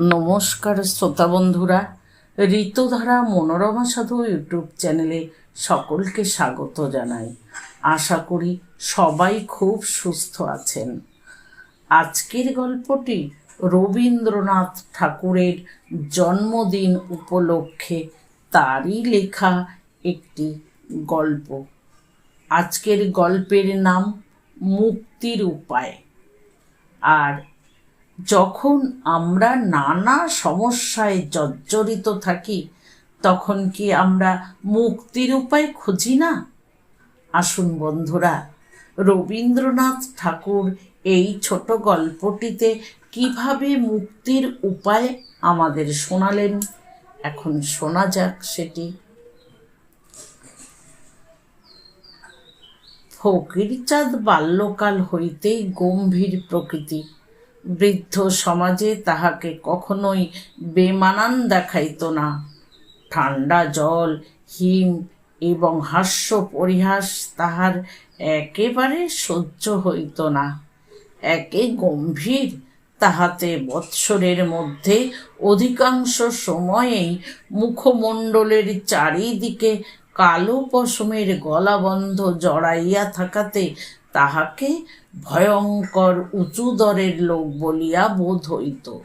নমস্কার শ্রোতা বন্ধুরা, ঋতুধারা মনোরমা সাধু ইউটিউব চ্যানেলে সকলকে স্বাগত জানাই। আশা করি সবাই খুব সুস্থ আছেন। আজকের গল্পটি রবীন্দ্রনাথ ঠাকুরের জন্মদিন উপলক্ষে তারই লেখা একটি গল্প। আজকের গল্পের নাম মুক্তির উপায়। আর যখন আমরা নানা সমস্যায় জর্জরিত থাকি, তখন কি আমরা মুক্তির উপায় খুঁজি না? আসুন বন্ধুরা, রবীন্দ্রনাথ ঠাকুর এই ছোট গল্পটিতে কীভাবে মুক্তির উপায় আমাদের শোনালেন? এখন শোনা যাক সেটি। ফকিরচাঁদ বাল্যকাল হইতেই গম্ভীর প্রকৃতি। বৃদ্ধ সমাজে তাহাকে কখনোই বেমানান দেখাইত না। ঠান্ডা জল, হিম এবং হাস্য পরিহাস তাহার একেবারে সহ্য হইত না। একে গম্ভীর, তাহাতে বৎসরের মধ্যে অধিকাংশ সময়েই মুখমণ্ডলের চারিদিকে কালো পশমের গলাবন্ধ জড়াইয়া থাকাতে তাহাকে ভয়ঙ্কর উঁচু দরের লোক বলিয়া বোধ হইত।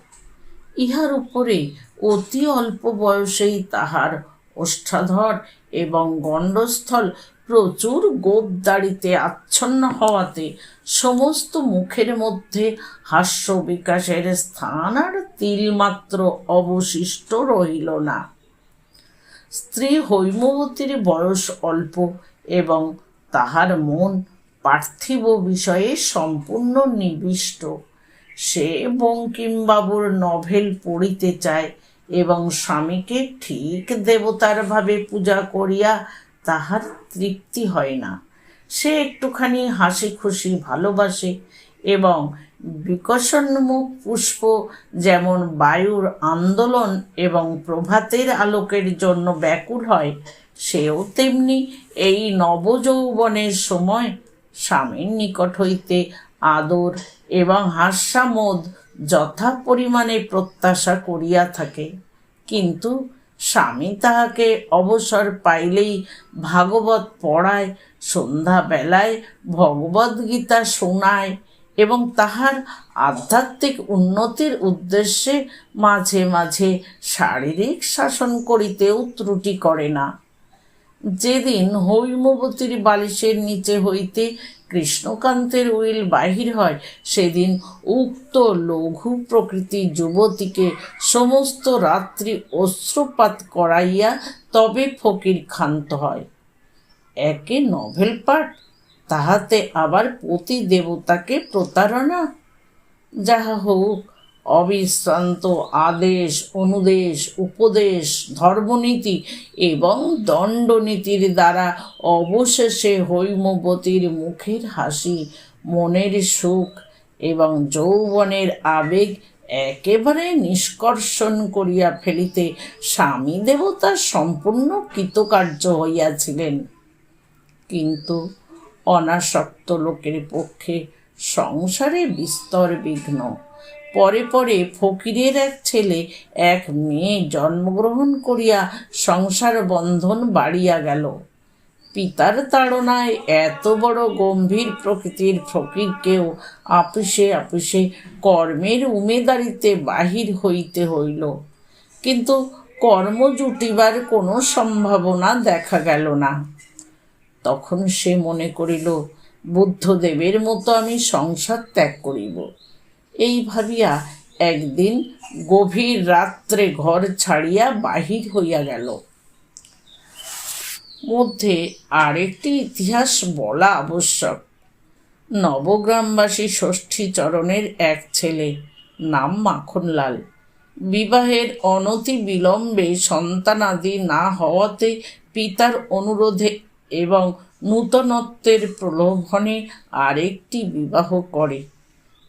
ইহার উপরে অতি অল্প বয়সেই তাহার ওষ্ঠাধর এবং গণ্ডস্থল প্রচুর গোপ দাড়িতে আচ্ছন্ন হওয়াতে সমস্ত মুখের মধ্যে হাস্য বিকাশের স্থান আর তিলমাত্র অবশিষ্ট রহিল না। স্ত্রী হৈমবতীর বয়স অল্প এবং তাহার মন পার্থিব বিষয়ে সম্পূর্ণ নিবিষ্ট। সে বঙ্কিমবাবুর নভেল পড়িতে চায় এবং স্বামীকে ঠিক দেবতার ভাবে পূজা করিয়া তাহার তৃপ্তি হয় না। সে একটুখানি হাসি খুশি ভালোবাসে এবং বিকশন্মুখ পুষ্প যেমন বায়ুর আন্দোলন এবং প্রভাতের আলোকের জন্য ব্যাকুল হয়, সেও তেমনি এই নবযৌবনের সময় স্বামীর নিকট হইতে আদর এবং হাস্যামোদ যথা পরিমাণে প্রত্যাশা করিয়া থাকে। কিন্তু স্বামী তাহাকে অবসর পাইলেই ভাগবত পড়ায়, সন্ধ্যাবেলায় ভগবদ গীতা শোনায় এবং তাহার আধ্যাত্মিক উন্নতির উদ্দেশ্যে মাঝে মাঝে শারীরিক শাসন করিতেও ত্রুটি করে না। যেদিন হৈমবতীর বালিশের নিচে হইতে কৃষ্ণকান্তের উইল বাহির হয়, সেদিন উক্ত লঘু প্রকৃতি যুবতীকে সমস্ত রাত্রি অশ্রুপাত করাইয়া তবে ফকির ক্ষান্ত হয়। একে নভেল পাঠ, তাহাতে আবার প্রতি দেবতাকে প্রতারণা? যাহা হোক অবিশ্রান্ত আদেশ, অনুদেশ, উপদেশ, ধর্মনীতি এবং দণ্ডনীতির দ্বারা অবশেষে হৈমবতীর মুখের হাসি, মনের সুখ এবং যৌবনের আবেগ একেবারে নিষ্কর্ষণ করিয়া ফেলিতে স্বামী দেবতা সম্পূর্ণ কৃতকার্য হইয়াছিলেন। কিন্তু অনাসক্ত লোকের পক্ষে সংসারে বিস্তর বিঘ্ন। পরে পরে ফকিরের এক ছেলে এক মেয়ে জন্মগ্রহণ করিয়া সংসার বন্ধন বাড়িয়া গেল। পিতার তাড়নায় এত বড় গম্ভীর প্রকৃতির ফকিরকেও আপিসে আপিসে কর্মের উমেদারিতে বাহির হইতে হইল। কিন্তু কর্ম জুটিবার কোনো সম্ভাবনা দেখা গেল না। তখন সে মনে করিল, বুদ্ধদেবের মতো আমি সংসার ত্যাগ করিব। এই ভাবিয়া একদিন গভীর রাত্রে ঘর ছাড়িয়া বাহির হইয়া গেল। মধ্যে আরেকটি ইতিহাস বলা আবশ্যক। নবগ্রামবাসী ষষ্ঠী চরণের এক ছেলে নাম মাখনলাল। বিবাহের অনতি বিলম্বে সন্তানাদি না হওয়াতে পিতার অনুরোধে এবং নূতনত্বের প্রলোভনে আরেকটি বিবাহ করে।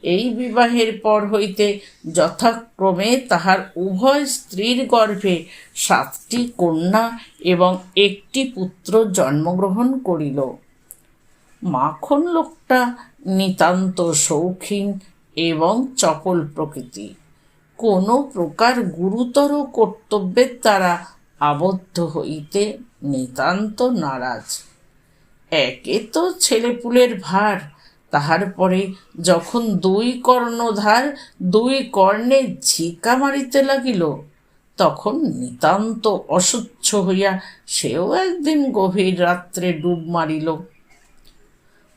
এই বিবাহের পর হইতে যথাক্রমে তাহার উভয় স্ত্রীর গর্ভে সাতটি কন্যা এবং একটি পুত্র জন্মগ্রহণ করিল। মাখন লোকটা নিতান্ত শৌখিন এবং চপল প্রকৃতি। কোনো প্রকার গুরুতর কর্তব্যের দ্বারা আবদ্ধ হইতে নিতান্ত নারাজ। একে তো ছেলেপুলের ভার তাহার পরে যখন দুই কর্ণধার দুই কর্ণে ঝিকা মারিতে লাগিল, তখন নিতান্ত অসহ্য হইয়া সেও একদিন গভীর রাত্রে ডুব মারিল।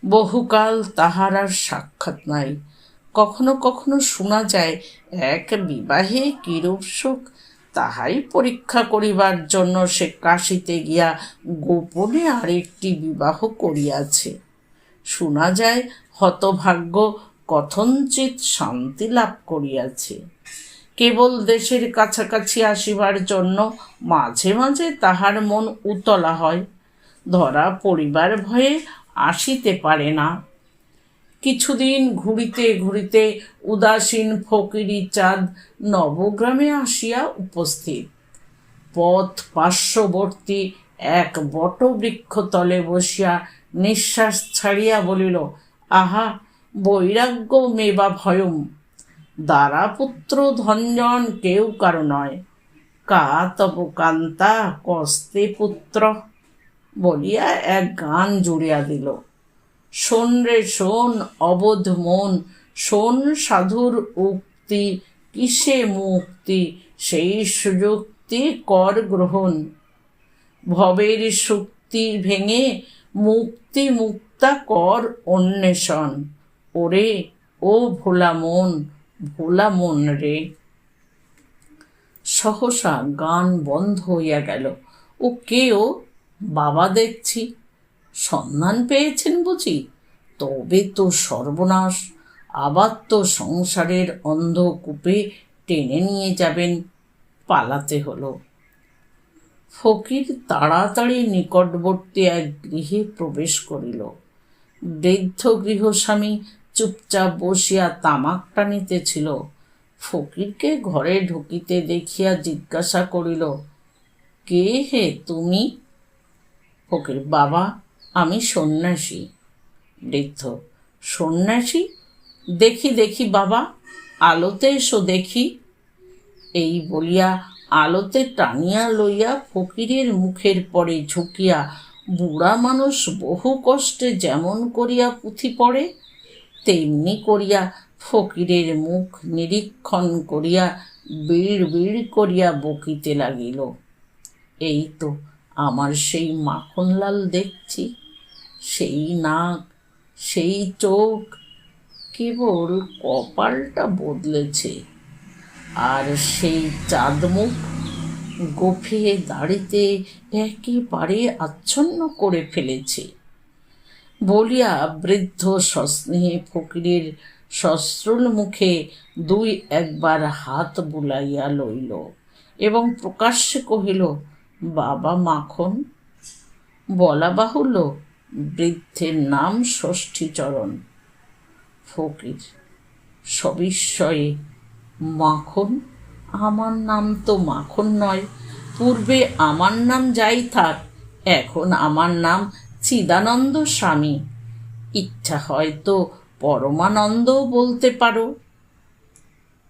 বহুকাল তাহার আর সাক্ষাৎ নাই। কখনো কখনো শোনা যায়, এক বিবাহে কিরূপ সুখ তাহাই পরীক্ষা করিবার জন্য সে কাশিতে গিয়া গোপনে আরেকটি বিবাহ করিয়াছে। শোনা যায়, হতভাগ্য কথঞ্চিত শান্তি লাভ করিয়াছে। কেবল দেশের কাছাকাছি আসিবার জন্য মাঝে মাঝে তাহার মন উতলা হয়, ধরা পরিবার ভয়ে আসিতে পারে না। কিছুদিন ঘুরিতে ঘুরিতে উদাসীন ফকিরি চাঁদ নবগ্রামে আসিয়া উপস্থিত। পথ পার্শ্ববর্তী এক বটবৃক্ষ তলে বসিয়া নিঃশ্বাস ছাড়িয়া বলিল, আহা বৈরাগ্য মেবা ভয়ম দ্বারাপুত্র ধনজন কেউ কারও নয়। কা তব কান্তা কস্তে পুত্র। বলিয়া এক গান জুড়িয়া দিল। শোন রে শোন, অবোধ মন, শোন সাধুর উক্তি, কিসে মুক্তি, সেই সুযুক্তি কর গ্রহণ। ভবের শক্তি ভেঙে মুক্তি মুক্তা কর অন্বেষণ। ওরে, ও ভোলা মন ভোলা মন রে। সহসা গান বন্ধ হইয়া গেল। ও কে ও? বাবা দেখছি। সন্ধান পেয়েছেন বুঝি? তবে তো সর্বনাশ। আবার তো সংসারের অন্ধকূপে টেনে নিয়ে যাবেন। পালাতে হলো। ফকির তাড়াতাড়ি নিকটবর্তী এক গৃহে প্রবেশ করিল। বৃদ্ধ গৃহস্বামী চুপচাপ বসিয়া তামাক টানিতেছিল ফকিরকে ঘরে ঢুকিতে দেখিয়া জিজ্ঞাসা করিল, কে হে তুমি? ফকির, বাবা, আমি সন্ন্যাসী। বৃদ্ধ, সন্ন্যাসী? দেখি দেখি বাবা, আলোতে এসো দেখি। এই বলিয়া আলোতে টানিয়া লইয়া ফকিরের মুখের পরে ঝুঁকিয়া, বুড়া মানুষ বহু কষ্টে যেমন করিয়া পুঁথি পড়ে, তেমনি করিয়া ফকিরের মুখ নিরীক্ষণ করিয়া বিড় বিড় করিয়া বকিতে লাগিল। এই তো আমার সেই মাখনলাল দেখছি, সেই নাক, সেই চোখ, কেবল কপালটা বদলেছে। আর সেই চাঁদমুখ গোফে দাড়িতে একেবারে আচ্ছন্ন করে ফেলেছে। বলিয়া বৃদ্ধ সস্নেহে ফকিরের সশ্রুল মুখে দুই একবার হাত বুলাইয়া লইল এবং প্রকাশ্যে কহিল, বাবা মাখন, বলা বাহুল্য, বৃদ্ধের নাম ষষ্ঠীচরণ। ফকির সবিস্ময়ে মাখন? আমার নাম তো মাখন নয়। পূর্বে আমার নাম যাই থাক এখন আমার নাম চিদানন্দ স্বামী। ইচ্ছা হয়তো পরমানন্দও বলতে পারো।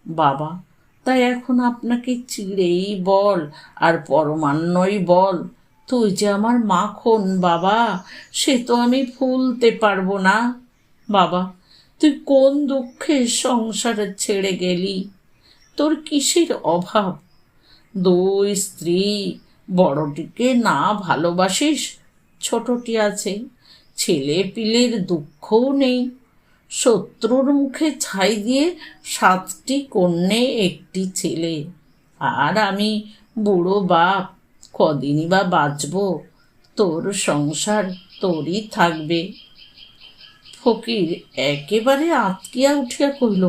বাবা, তাই এখন আপনাকে চিড়েই বল আর পরমান্নই বল। তুই যে আমার মাখন, বাবা, সে তো আমি ভুলতে পারব না। বাবা, তুই কোন দুঃখে সংসারে ছেড়ে গেলি? তোর কিসের অভাব? দুই স্ত্রী, বড়টিকে না ভালোবাসিস? ছোটটি আছে ছেলে পিলের দুঃখও নেই। শত্রুর মুখে ছাই দিয়ে সাতটি কন্যে একটি ছেলে। আর আমি বুড়ো বাপ, কদিনই বা বাঁচব? তোর সংসার তোরই থাকবে। ফকির একেবারে আতকিয়া উঠিয়া কহিল,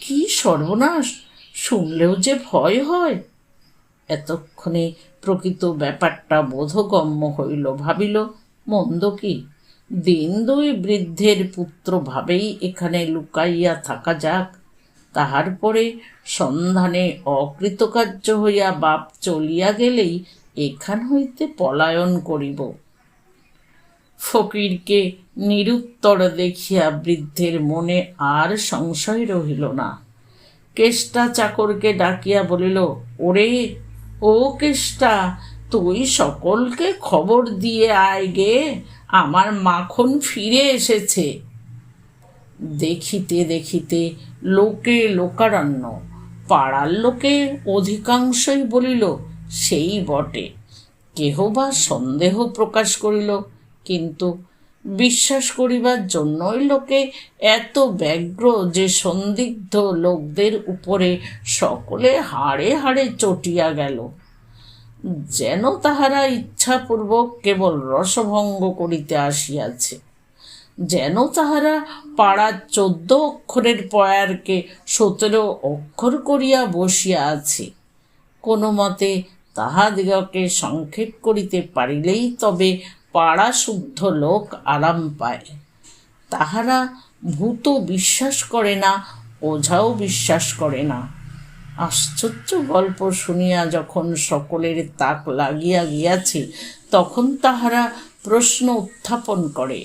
কি সর্বনাশ! শুনলেও যে ভয় হয়। এতক্ষণে প্রকৃত ব্যাপারটা বোধগম্য হইল, ভাবিল, মন্দ কি? দিন দুই বৃদ্ধের পুত্র ভাবেই এখানে লুকাইয়া থাকা যাক। তাহার পরে সন্ধানে অকৃতকার্য হইয়া বাপ চলিয়া গেলেই এখান হইতে পলায়ন করিব। ফকিরকে নিরুত্তর দেখিয়া বৃদ্ধের মনে আর সংশয় রহিল না। কেষ্টা চাকরকে ডাকিয়া বলিল, ওরে, ও কেষ্টা, তুই সকলকে খবর দিয়ে আয় গে, আমার মাখন ফিরে এসেছে। দেখিতে দেখিতে লোকে লোকারণ্য, পাড়ার লোকে অধিকাংশই বলিল, সেই বটে। কেহ বা সন্দেহ প্রকাশ করিল, কিন্তু বিশ্বাস করিবার জন্যই লোকে এত ব্যগ্র যে সন্দিগ্ধ লোকদের উপরে সকলে হাড়ে হাড়ে চটিয়া গেল। যেন তাহারা ইচ্ছাপূর্বক কেবল রসভঙ্গ করিতে আসিয়াছে। যেন তাহারা পাড়ার চোদ্দ অক্ষরের পয়ারকে সতেরো অক্ষর করিয়া বসিয়া আছে। কোনো মতে তাহাদিগকে সংক্ষেপ করিতে পারিলেই তবে পাড়া শুদ্ধ লোক আরাম পায়। তাহারা ভূত বিশ্বাস করে না, ওঝাও বিশ্বাস করে না। আশ্চর্য গল্প শুনিয়া যখন সকলের তাক লাগিয়া গিয়াছে, তখন তাহারা প্রশ্ন উত্থাপন করে।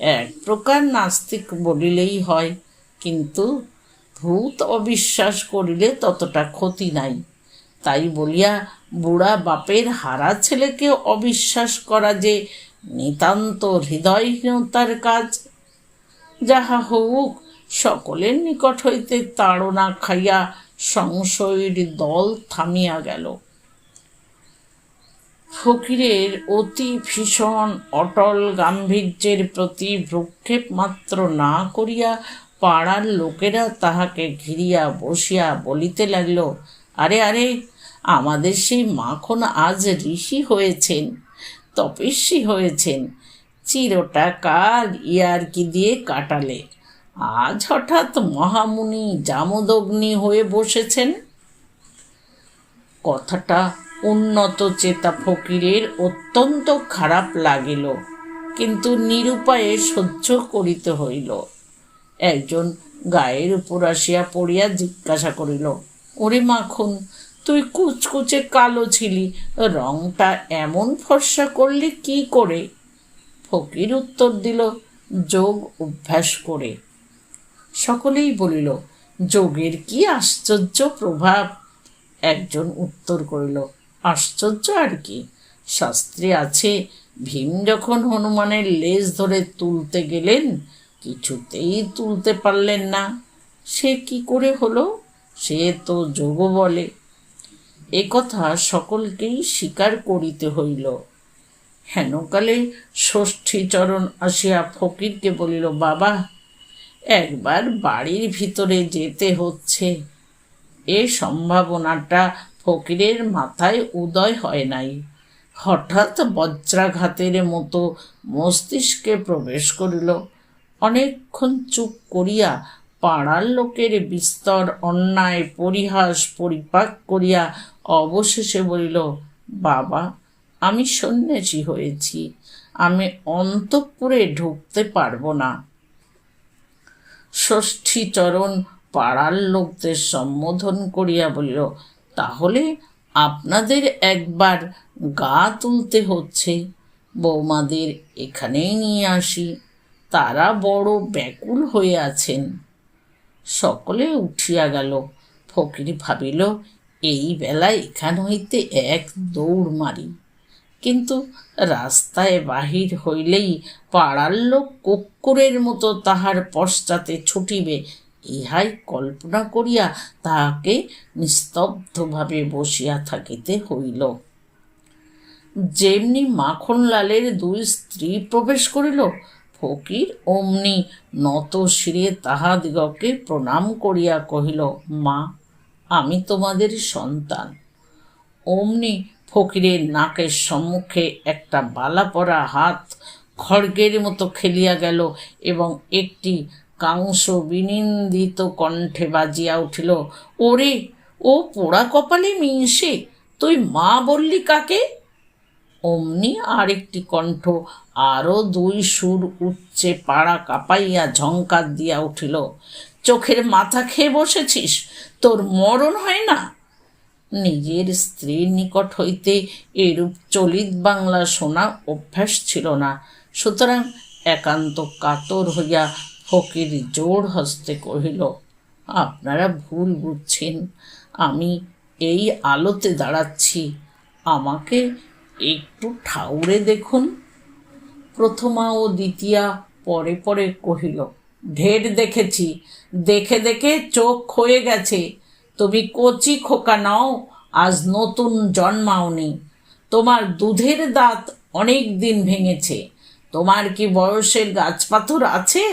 এক প্রকার নাস্তিক বলিলেই হয়, কিন্তু ভূত অবিশ্বাস করিলে ততটা ক্ষতি নাই। তাই বলিয়া বুড়া বাপের হারা ছেলেকে অবিশ্বাস করা যে নিতান্ত হৃদয়হীনতার কাজ। যাহা হোক, সকলের নিকট হইতে তাড়না খাইয়া সংশয়ের দল থামিয়া গেল। ফকিরের অতি ভীষণ অটল গাম্ভীর্যের প্রতি ভ্রক্ষেপ মাত্র না করিয়া পাড়ার লোকেরা তাহাকে ঘিরিয়া বসিয়া বলিতে লাগল, আরে আরে আমাদের সেই মাখন আজ ঋষি হয়েছেন, তপস্বী হয়েছেন। চিরটা কাল ইয়ারকি দিয়ে কাটালে। আজ হঠাৎ মহামুনি জামদগ্নি হয়ে বসেছেন। কথাটা উন্নত চেতা ফকিরের অত্যন্ত খারাপ লাগিল, কিন্তু নিরুপায়ে সহ্য করিতে হইল। একজন গায়ের উপর আসিয়া পড়িয়া জিজ্ঞাসা করিল, ওরে মাখন তুই কুচকুচে কালো ছিলি। রংটা এমন ফর্সা করলি কি করে? ফকির উত্তর দিল, যোগ অভ্যাস করে। সকলেই বলিল, যোগের কি আশ্চর্য প্রভাব? একজন উত্তর করিল, আশ্চর্য আর কি। শাস্ত্রে আছে, ভীম যখন হনুমানের লেজ ধরে তুলতে গেলেন, কিছুতেই তুলতে পারলেন না। সে কি করে হলো? সে তো যোগ বলে। এ কথা সকলকেই স্বীকার করিতে হইল। হেনকালে ষষ্ঠীচরণ আসিয়া ফকিরকে বলিল, বাবা, একবার বাড়ির ভিতরে যেতে হচ্ছে। এ সম্ভাবনাটা ফকিরের মাথায় উদয় হয় নাই। হঠাৎ বজ্রাঘাতের মতো মস্তিষ্কে প্রবেশ করিল। অনেকক্ষণ চুপ করিয়া পাড়ার লোকের বিস্তর অন্যায়, পরিহাস, পরিপাক করিয়া অবশেষে বলিল, বাবা, আমি সন্ন্যাসী হয়েছি। আমি অন্তঃপুরে ঢুকতে পারব না। ষষ্ঠীচরণ পাড়ার লোকদের সম্বোধন করিয়া বলিল, তাহলে আপনাদের একবার গা তুলতে হচ্ছে। বৌমাদের এখানেই নিয়ে আসি। তারা বড় ব্যাকুল হয়ে আছেন। সকলে উঠিয়া গেল। ফকির ভাবিল এই বেলা এখান হইতে এক দৌড় মারি। কিন্তু রাস্তায় বাহির হইলেই পাড়ার লোক কুকুরের মতো তাহার পশ্চাতে ছুটিবে। ইহাই কল্পনা করিয়া তাহাকে নিস্তব্ধভাবে বসিয়া থাকিতে হইল। যেমনি মাখনলালের দুই স্ত্রী প্রবেশ করিল, ফকির অমনি নত শিরে তাহাদিগকে প্রণাম করিয়া কহিল, মা আমি তোমাদের সন্তান। অমনি ফকিরের নাকের সম্মুখে একটা বালা পরা হাত খড়গের মতো খেলিয়া গেল এবং একটি কাংস বিনিন্দিত কণ্ঠে বাজিয়া উঠিল, ওরে, ও পোড়া কপালে মিনসে তুই মা বললি কাকে? অমনি আরেকটি কণ্ঠ আরও দুই সুর উচ্চে পাড়া কাঁপাইয়া ঝঙ্কার দিয়া উঠিল চোখের মাথা খেয়ে বসেছিস? তোর মরণ হয় না? নিজের স্ত্রীর নিকট হইতে এরূপ চলিত বাংলা শোনা অভ্যাস ছিল না। সুতরাং একান্ত কাতর হইয়া ফকির জোর হস্তে কহিল, আপনারা ভুল বুঝছেন। আমি এই আলোতে দাঁড়াচ্ছি। আমাকে একটু ঠাউরে দেখুন। প্রথমা ও দ্বিতীয়া পরে পরে কহিল ঢের দেখেছি। দেখে দেখে চোখ হয়ে গেছে। তুমি কচি খোকা নাও, আজ নতুন জন্মাওনি। তোমার দুধের দাঁত অনেক দিন ভেঙেছে। তোমার কি বয়সের গাছপাথর আছে?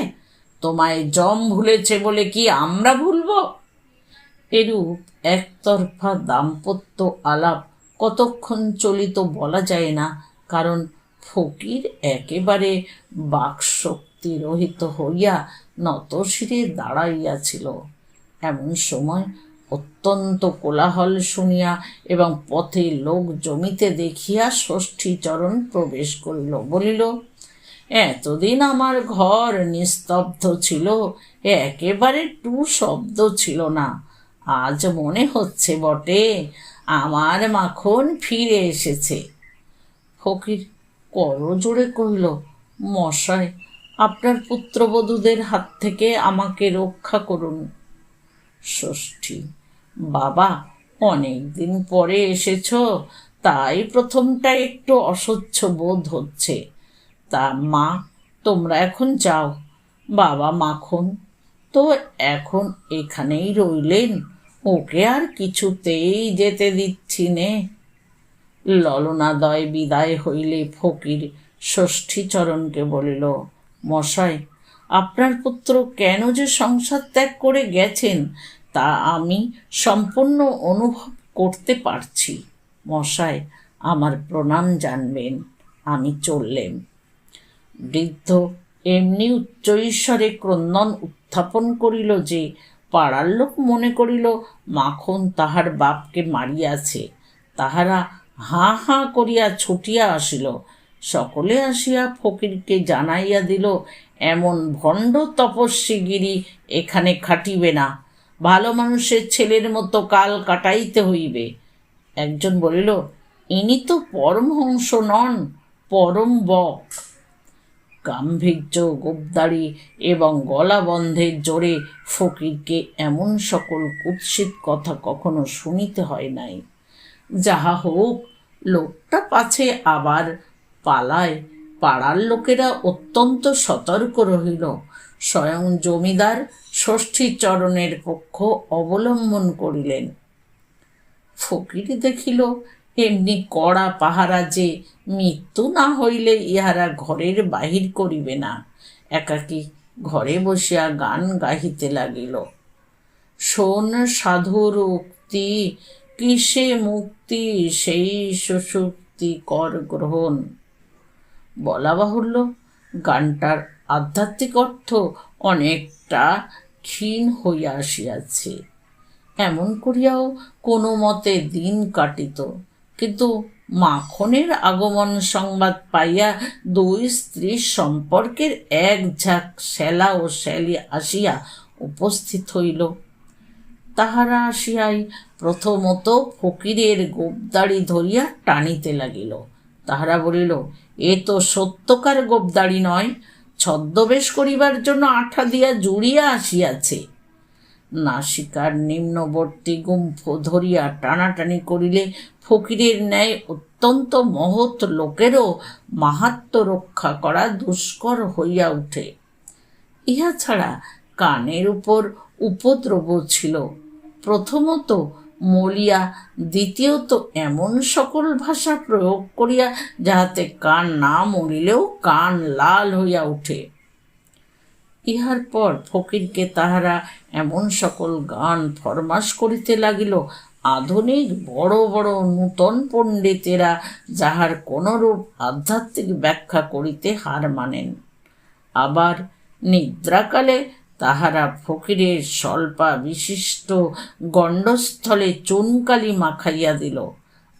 তোমায় জম ভুলেছে বলে কি আমরা ভুলব? এরূপ একতরফা দাম্পত্য আলাপ কতক্ষণ চলিত বলা যায় না, কারণ ফকির একেবারে বাকশক্তি রহিত হইয়া নতশিরে দাঁড়াইয়াছিল। এমন সময় অত্যন্ত কোলাহল শুনিয়া এবং পথে লোক জমিতে দেখিয়া ষষ্ঠীচরণ প্রবেশ করিল, বলিল, এতদিন আমার ঘর নিস্তব্ধ ছিল, একেবারে টু শব্দ ছিল না। আজ মনে হচ্ছে বটে, আমার মাখন ফিরে এসেছে। ফকির করজোড়ে কহিল মশাই আপনার পুত্রবধূদের হাত থেকে আমাকে রক্ষা করুন। ষষ্ঠী, বাবা অনেক দিন পরে এসেছ, তাই প্রথমটা একটু অসহ্য বোধ হচ্ছে। তা মা, তোমরা এখন যাও। বাবা মাখন, তো এখন এখানেই রইলেন। ওকে আর কিছুতেই যেতে দিচ্ছি নে। ললনাদয় বিদায় হইলে ফকির ষষ্ঠীচরণকে বলিল মশাই, আপনার পুত্র কেন যে সংসার ত্যাগ করে গেছেন, তা আমি সম্পূর্ণ অনুভব করতে পারছি। মশাই, আমার প্রণাম জানবেন। আমি চললেম। বৃদ্ধ এমনি উচ্চৈশ্বরে ক্রন্দন উত্থাপন করিল যে, পাড়ার লোক মনে করিল, মাখন তাহার বাপকে মারিয়াছে। তাহারা হাঁ হাঁ করিয়া ছুটিয়া আসিল। সকলে আসিয়া ফকিরকে জানাইয়া দিল, এমন ভণ্ড তপস্বীগিরি এখানে খাটিবে না। ভালো মানুষের ছেলের মতো কাল কাটাইতে হইবে। একজন বলিল, ইনি তো পরমহংস নন, পরম বক। গাম্ভীর্য গোবদাড়ি এবং গলা বন্ধের জোরে ফকিরকে এমন সকল কুৎসিত কথা কখনো শুনিতে হয় নাই। যাহা হোক, লোকটা পাছে আবার পালায়। পাড়ার লোকেরা অত্যন্ত সতর্ক রহিল। স্বয়ং জমিদার ষষ্ঠী চরণের পক্ষ অবলম্বন করিলেন। ফকির দেখিল, এমনি কড়া পাহারা যে মৃত্যু না হইলে ইহারা ঘরের বাহির করিবে না। একাকী ঘরে বসিয়া গান গাহিতে লাগিল। শোন সাধুর উক্তি কিসে মুক্তি সেই সুশুক্তি কর গ্রহণ। বলা বাহুল্য। গানটার আধ্যাত্মিক অর্থ অনেকটা ক্ষীণ হইয়া আসিয়াছে। এমন করিয়াও কোনো মতে দিন কাটিত। কিন্তু মাখনের আগমন সংবাদ পাইয়া দুই স্ত্রীর সম্পর্কের এক ঝাঁক শ্যালা ও শ্যালি আসিয়া উপস্থিত হইল। তাহারা আসিয়াই প্রথমত ফকিরের গোপদাড়ি ধরিয়া টানিতে লাগিল। তাহারা বলিল, এ তো সত্যকার গোপদাড়ি নয়, ছদ্মবেশ করিবার জন্য আঠা দিয়া জুড়িয়া আসিয়াছে। নাসিকার নিম্নবর্তী গুম্ফ ধরিয়া টানাটানি করিলে ফকিরের ন্যায় অত্যন্ত মহৎ লোকেরও মাহাত্ম রক্ষা করা দুষ্কর হইয়া উঠে। ইহা ছাড়া কানের উপর উপদ্রব ছিল। প্রথমত মলিয়া, দ্বিতীয়ত এমন সকল ভাষা প্রয়োগ করিয়া যাহাতে কান না মরিলেও কান লাল হইয়া উঠে। ইহার পর ফকিরকে তাহারা এমন সকল গান ফরমাস করিতে লাগিল, আধুনিক বড় বড় নূতন পণ্ডিতেরা যাহার কোনরূপ আধ্যাত্মিক ব্যাখ্যা করিতে হার মানেন। আবার নিদ্রাকালে তাহারা ফকিরের স্বল্পা বিশিষ্ট গণ্ডস্থলে চুনকালি মাখাইয়া দিল।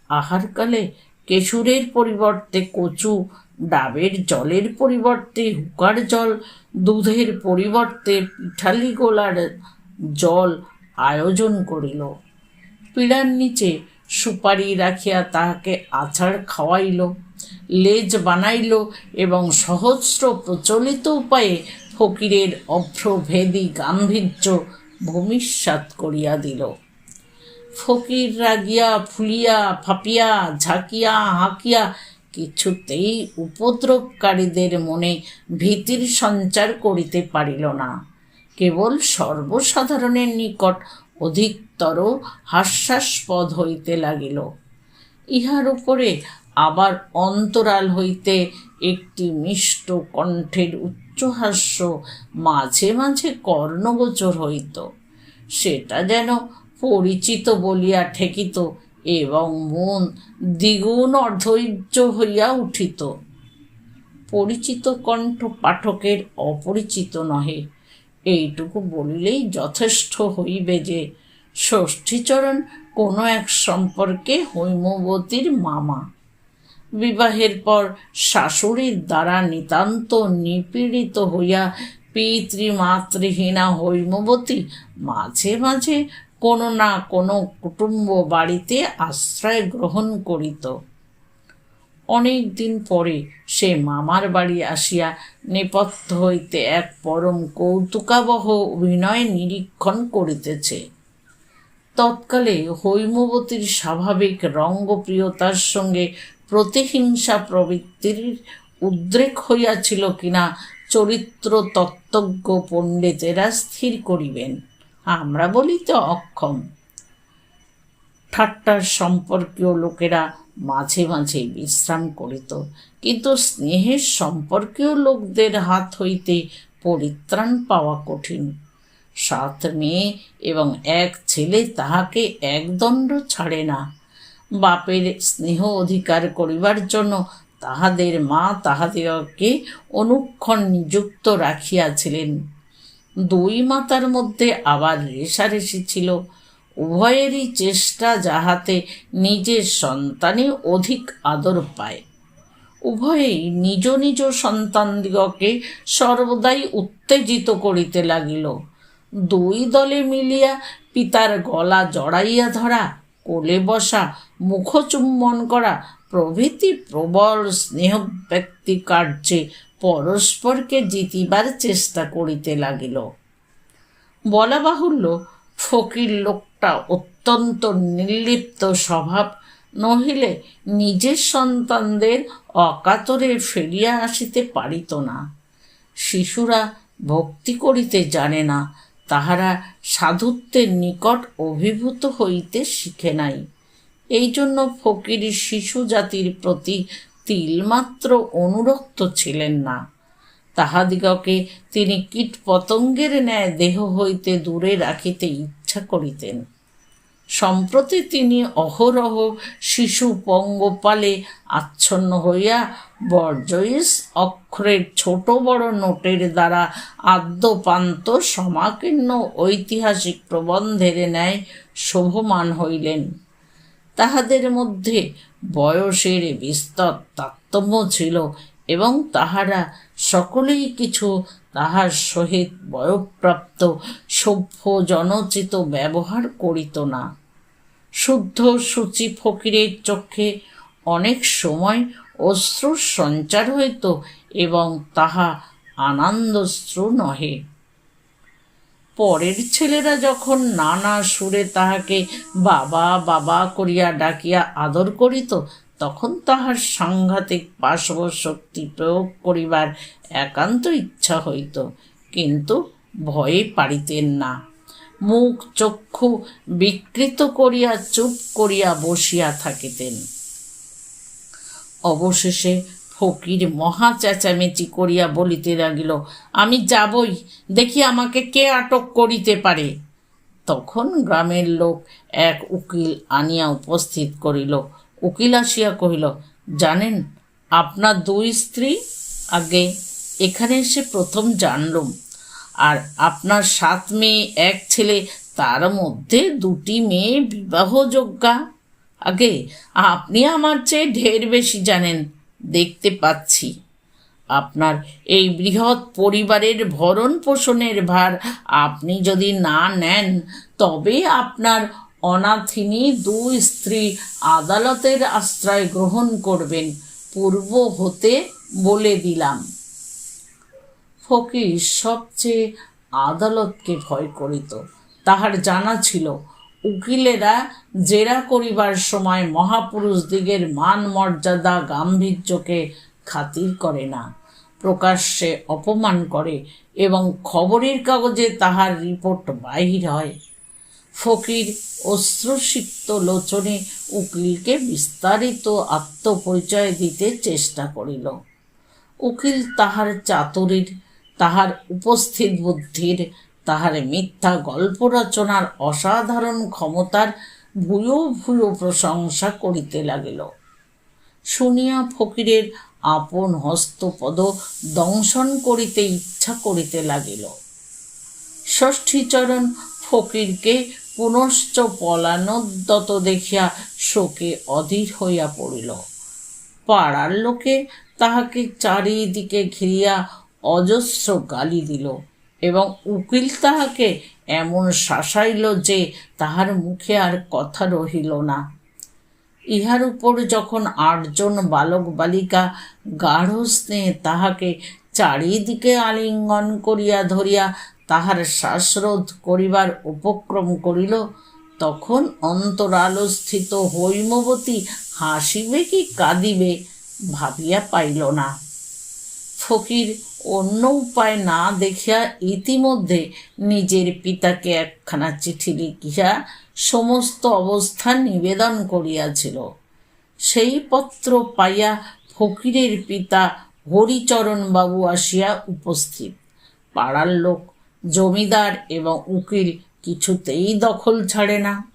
আহারকালে কেশুরের পরিবর্তে কচু, ডাবের জলের পরিবর্তে হুকার জল, দুধের পরিবর্তে পিঠালি গোলার জল আয়োজন করিল। পীড়ার নিচে সুপারি রাখিয়া তাহাকে আছাড় খাওয়াইল, লেজ বানাইল এবং সহস্র প্রচলিত উপায়ে ফকিরের অভ্রভেদী গাম্ভীর্য ভূমিষ্যাত করিয়া দিল। ফকির রাগিয়া, ফুলিয়া, ফাপিয়া, ঝাঁকিয়া, হাঁকিয়া কিছুতেই উপদ্রবকারীদের মনে ভীতির সঞ্চার করিতে পারিল না। কেবল সর্বসাধারণের নিকট অধিকতর হাস্যাস্পদ হইতে লাগিল। ইহার উপরে আবার অন্তরাল হইতে একটি মিষ্ট কণ্ঠের উচ্চহাস্য, মাঝে মাঝে কর্ণগোচর হইত। সেটা যেন পরিচিত বলিয়া ঠেকিত এবং মন দ্বিগুণ অধৈর্য হইয়া উঠিত। পরিচিত কণ্ঠ পাঠকের অপরিচিত নহে। এইটুকু বলিলেই যথেষ্ট হইবে যে, ষষ্ঠীচরণ কোনো এক সম্পর্কে হৈমবতীর মামা। বিবাহের পর শাশুড়ির দ্বারা নিতান্ত নিপীড়িত হইয়া পিতৃমাতৃহীনা হৈমবতী মাঝে মাঝে কোনো না কোনো কুটুম্ব বাড়িতে আশ্রয় গ্রহণ করিত। অনেক দিন পরে সে মামার বাড়ি আসিয়া নেপথ্য হইতে এক পরম কৌতুকাবহ অভিনয় নিরীক্ষণ করিতেছে। তৎকালে হৈমবতীর স্বাভাবিক রঙ্গপ্রিয়তার সঙ্গে প্রতিহিংসা প্রবৃত্তির উদ্রেক হইয়াছিল কিনা চরিত্র তত্ত্বজ্ঞ পণ্ডিতেরা স্থির করিবেন। আমরা বলিতে অক্ষম। ঠাট্টার সম্পর্কীয় লোকেরা মাঝে মাঝে বিশ্রাম করিত, কিন্তু স্নেহের সম্পর্কীয় লোকদের হাত হইতে পরিত্রাণ পাওয়া কঠিন। সাত মেয়ে এবং এক ছেলে তাহাকে একদণ্ড ছাড়ে না। বাপের স্নেহ অধিকার করিবার জন্য তাহাদের মা তাহাদেরকে অনুক্ষণ নিযুক্ত রাখিয়াছিলেন। দুই মাতার মধ্যে আবার রেশারেশি ছিল। উভয়েরই চেষ্টা যাহাতে নিজের সন্তানে অধিক আদর পায়। উভয়েই নিজ নিজ সন্তানদিগকে সর্বদাই উত্তেজিত করিতে লাগিল। দুই দলে মিলিয়া পিতার গলা জড়াইয়া ধরা, কোলে বসা মুখচুম্বন করা প্রভৃতি প্রবল স্নেহ ব্যক্তি কার্যে পরস্পরকে জিতিবার চেষ্টা করিতে লাগিল। বলা বাহুল্য, ফকির লোকটা অত্যন্ত নির্লিপ্ত স্বভাব, নহিলে নিজের সন্তানদের অকাতরে ফেরিয়া আসিতে পারিত না। শিশুরা ভক্তি করিতে জানে না, তাহারা সাধুত্বের নিকট অভিভূত হইতে শিখে নাই। এই জন্য ফকির শিশু জাতির প্রতি তিলমাত্র অনুরক্ত ছিলেন না। তাহাদিগকে তিনি কীট পতঙ্গের ন্যায় দেহ হইতে দূরে রাখিতে ইচ্ছা করিতেন। সম্প্রতি তিনি অহরহ শিশু পঙ্গপালে আচ্ছন্ন হইয়া বর্জয়িস অক্ষরের ছোট বড় নোটের দ্বারা আদ্যপান্ত সমাকীর্ণ ঐতিহাসিক প্রবন্ধের ন্যায় শোভমান হইলেন। তাহাদের মধ্যে বয়সের বিস্তর তারতম্য ছিল এবং তাহারা সকলেই কিছু তাহার সহিত বয়প্রাপ্ত সভ্য জনচিত ব্যবহার করিত না। শুদ্ধ সূচি ফকিরের চক্ষে অনেক সময় অশ্রুর সঞ্চার হইত এবং তাহা আনন্দশ্রু নহে। পরের ছেলেরা যখন নানা সুরে তাহাকে বাবা বাবা করিয়া ডাকিয়া আদর করিত, তখন তাহার সাংঘাতিক পার্শ্ব শক্তি প্রয়োগ করিবার একান্ত ইচ্ছা হইত। কিন্তু ভয়ে পারিতেন না। মুখ, চক্ষু বিকৃত করিয়া, চুপ করিয়া বসিয়া থাকিতেন। অবশেষে ফকির, মহা চেঁচামেচি করিয়া বলিতে লাগিল, আমি যাবই, দেখি আমাকে কে আটক করিতে পারে। তখন গ্রামের লোক এক উকিল আনিয়া উপস্থিত করিল। উকিল আসিয়া কহিল, জানেন, আপনার দুই স্ত্রী? আগে এখানে এসে প্রথম জানলুম। আর আপনার সাত মেয়ে, এক ছেলে, তার মধ্যে দুটি মেয়ে বিবাহযোগ্যা। আগে আপনি আমার চেয়ে ঢের বেশি জানেন। দেখতে পাচ্ছি। আপনার এই বৃহৎ পরিবারের ভরণ পোষণের ভার আপনি যদি না নেন, তবে আপনার অনাথিনী দুই স্ত্রী আদালতের আশ্রয় গ্রহণ করবেন, পূর্ব হতে বলে দিলাম। ফকির সবচেয়ে আদালতকে ভয় করিত। তাহার জানা ছিল উকিলেরা জেরা করিবার সময় মহাপুরুষ দিগের মান মর্যাদা গাম্ভীর্যকে খাতির করে না। প্রকাশ্যে অপমান করে এবং খবরের কাগজে তাহার রিপোর্ট বাহির হয়। ফকির অশ্রুসিক্ত লোচনে উকিলকে বিস্তারিত আত্মপরিচয় দিতে চেষ্টা করিল। উকিল তাহার চাতুরীর, তাহার উপস্থিত বুদ্ধির তাহার মিথ্যা গল্প রচনার অসাধারণ ক্ষমতার ভূয় ভূয় প্রশংসা করিতে লাগিল। শুনিয়া ফকিরের আপন হস্তপদ দংশন করিতে ইচ্ছা করিতে লাগিল। ষষ্ঠীচরণ ফকিরকে পুনশ্চ পলানোদ্যত দেখিয়া শোকে অধীর হইয়া পড়িল। পাড়ার লোকে তাহাকে চারিদিকে ঘিরিয়া অজস্র গালি দিল। এবং উকিল তাহাকে এমন শাসাইল যে তাহার মুখে আর কথা রহিল না। ইহার উপর যখন আটজন বালক বালিকা গাঢ় স্নেহে তাহাকে চারিদিকে আলিঙ্গন করিয়া ধরিয়া তাহার শ্বাসরোধ করিবার উপক্রম করিল, তখন অন্তরালস্থিত হৈমবতী হাসিবে কি কাঁদিবে ভাবিয়া পাইল না। ফকির অন্য উপায় না দেখিয়া ইতিমধ্যে নিজের পিতাকে একখানা চিঠি লিখিয়া সমস্ত অবস্থা নিবেদন করিয়াছিল। সেই পত্র পাইয়া ফকিরের পিতা হরিচরণ বাবু আসিয়া উপস্থিত। পাড়ার লোক, জমিদার এবং উকিল কিছুতেই দখল ছাড়ে না।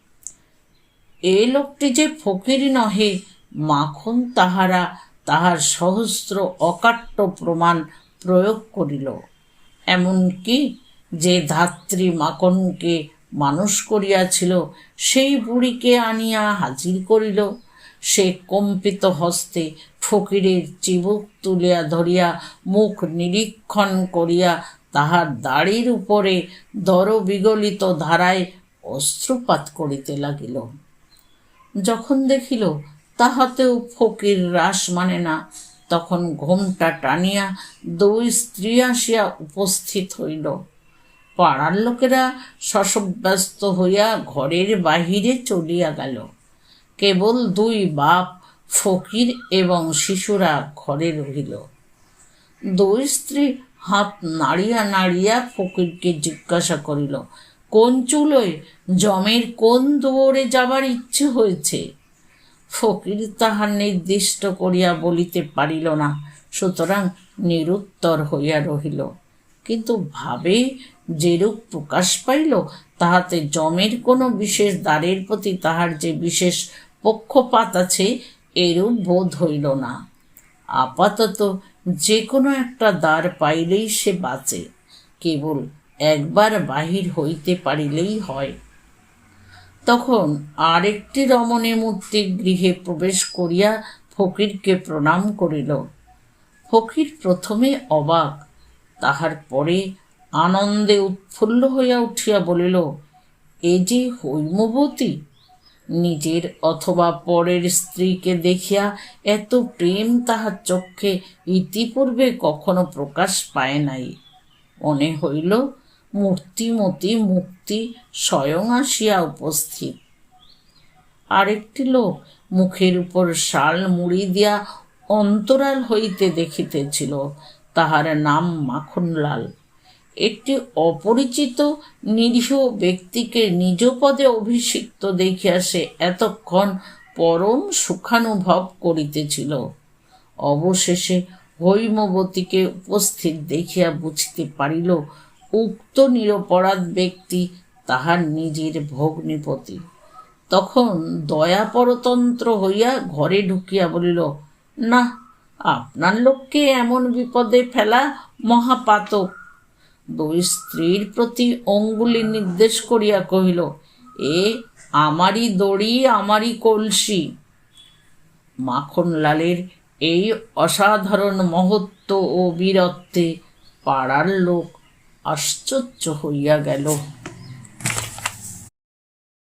এ লোকটি যে ফকির নহে, মাখন তাহারা তাহার সহস্র অকাট্য প্রমাণ প্রয়োগ করিল। এমনকি যে ধাত্রী মাকনকে মানুষ করিয়াছিল, সেই বুড়িকে আনিয়া হাজির করিল। সে কম্পিত হস্তে ফকিরের চিবুক তুলিয়া ধরিয়া, মুখ নিরীক্ষণ করিয়া তাহার দাড়ির উপরে দর বিগলিত ধারায় অস্ত্রপাত করিতে লাগিল। যখন দেখিল, তাহাতেও ফকির হ্রাস মানে না তখন ঘোমটা টানিয়া দুই স্ত্রী আসিয়া উপস্থিত হইল। পাড়ার লোকেরা শশব্যস্ত হইয়া ঘরের বাহিরে চলিয়া গেল। কেবল দুই বাপ, ফকির এবং শিশুরা ঘরে রহিল। দুই স্ত্রী হাত নাড়িয়া নাড়িয়া ফকিরকে জিজ্ঞাসা করিল, কোন চুলোয়? জমের কোন দুয়ারে যাবার ইচ্ছে হয়েছে? ফকির তাহার নির্দিষ্ট করিয়া বলিতে পারিল না, সুতরাং নিরুত্তর হইয়া রহিল। কিন্তু ভাবে যেরূপ প্রকাশ পাইল, তাহাতে জমের কোনো বিশেষ দ্বারের প্রতি তাহার যে বিশেষ পক্ষপাত আছে, এরূপ বোধ হইল না। আপাতত যে কোনো একটা দ্বার পাইলেই সে বাঁচে, কেবল একবার বাহির হইতে পারিলেই হয়। তখন আরেকটি রমণী মূর্তি গৃহে প্রবেশ করিয়া ফকিরকে প্রণাম করিল। ফকির প্রথমে অবাক, তাহার পরে আনন্দে উৎফুল্ল হইয়া উঠিয়া বলিল, এ যে হৈমবতী! নিজের অথবা পরের স্ত্রীকে দেখিয়া এত প্রেম তাহার চক্ষে ইতিপূর্বে কখনো প্রকাশ পায় নাই। মনে হইল মূর্তিমতি মুক্তি স্বয়ং আসিয়া উপস্থিত। আরেকটি লোক মুখের উপর শাল মুড়ি দিয়া অন্তরাল হইতে দেখিতেছিল, তাহার নাম মাখনলাল। একটি অপরিচিত নিরীহ ব্যক্তিকে নিজ পদে অভিষিক্ত দেখিয়া সে এতক্ষণ পরম সুখানুভব করিতেছিল। অবশেষে হৈমবতীকে উপস্থিত দেখিয়া বুঝিতে পারিল উক্ত নিরপরাধ ব্যক্তি তাহার নিজের ভগ্নিপতি। তখন দয়াপরতন্ত্র হইয়া ঘরে ঢুকিয়া বলিল, না, আপনার লোককে এমন বিপদে ফেলা মহাপাতক। দুই স্ত্রীর প্রতি অঙ্গুলি নির্দেশ করিয়া কহিল, এ আমারই দড়ি, আমারই কলসি। মাখনলালের এই অসাধারণ মহত্ব ও বীরত্বে পাড়ার লোক আশ্চর্য হইয়া গেল।